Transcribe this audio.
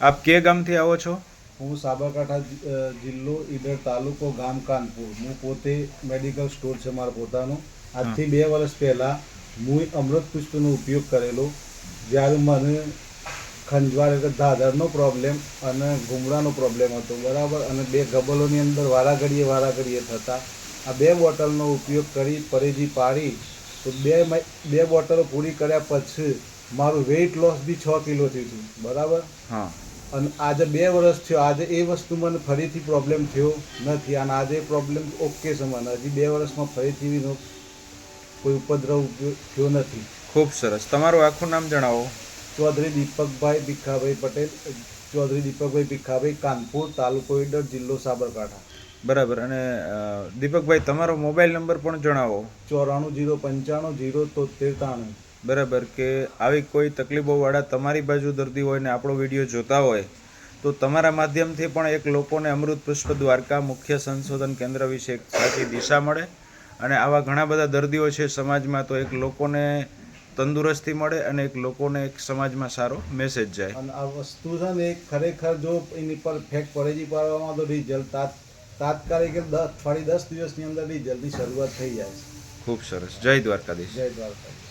આપ કે ગામથી આવો છો? હું સાબરકાંઠા જિલ્લો ઈડર તાલુકો ગામ કાનપુર. હું પોતે મેડિકલ સ્ટોર છે મારો પોતાનો. આજથી બે વર્ષ પહેલાં હું અમૃત પુષ્પનો ઉપયોગ કરેલો જ્યારે મને ખંજવાળ એટલે દાદરનો પ્રોબ્લેમ અને ઘૂમડાનો પ્રોબ્લેમ હતો બરાબર? અને બે ગબલોની અંદર વારાઘડીએ વારાઘડીએ વારા થતા. આ બે બોટલનો ઉપયોગ કરી પરેજી પાડી. તો બે બે બોટલો પૂરી કર્યા પછી મારું વેઇટ લોસ બી છ કિલો થયું હતું. બરાબર? હા. અને આજે બે વર્ષ થયો. આજે એ વસ્તુ મને ફરીથી પ્રોબ્લેમ થયો નથી. અને આજે પ્રોબ્લેમ ઓકે છે મને. હજી બે વર્ષમાં ફરીથી કોઈ ઉપદ્રવ થયો નથી. ખૂબ સરસ. તમારું આખું નામ જણાવો. ચૌધરી દીપકભાઈ ભીખાભાઈ પટેલ. ચૌધરી દીપકભાઈ ભીખાભાઈ કાનપુર તાલુકો ઈડર જિલ્લો સાબરકાંઠા. બરાબર. અને દીપકભાઈ તમારો મોબાઈલ નંબર પણ જણાવો. ચોરાણું જીરો પંચાણું જીરો તોતેર ત્રાણું. બરાબર કે આવી કોઈ તકલીફોવાળા તમારી બાજુ દર્દી હોય ને આપણો વીડિયો જોતા હોય તો તમારા માધ્યમથી પણ એક લોકોને અમૃત પુષ્પ દ્વારકા મુખ્ય સંશોધન કેન્દ્ર વિશે એક સાચી દિશા મળે. અને આવા ઘણા બધા દર્દીઓ છે સમાજમાં તો એક લોકોને તંદુરસ્તી મળે અને એક લોકોને એક સમાજમાં સારો મેસેજ જાય. અને આ વસ્તુ છે ને ખરેખર જો એની પર ફેક પડેજી પાડવામાં તો રિઝલ્ટ તાત તાત્કાલિક અઠવાડિયે દસ દિવસની અંદર રિઝલ્ટની શરૂઆત થઈ જાય છે. ખૂબ સરસ. જય દ્વારકાધીશ. જય દ્વારકા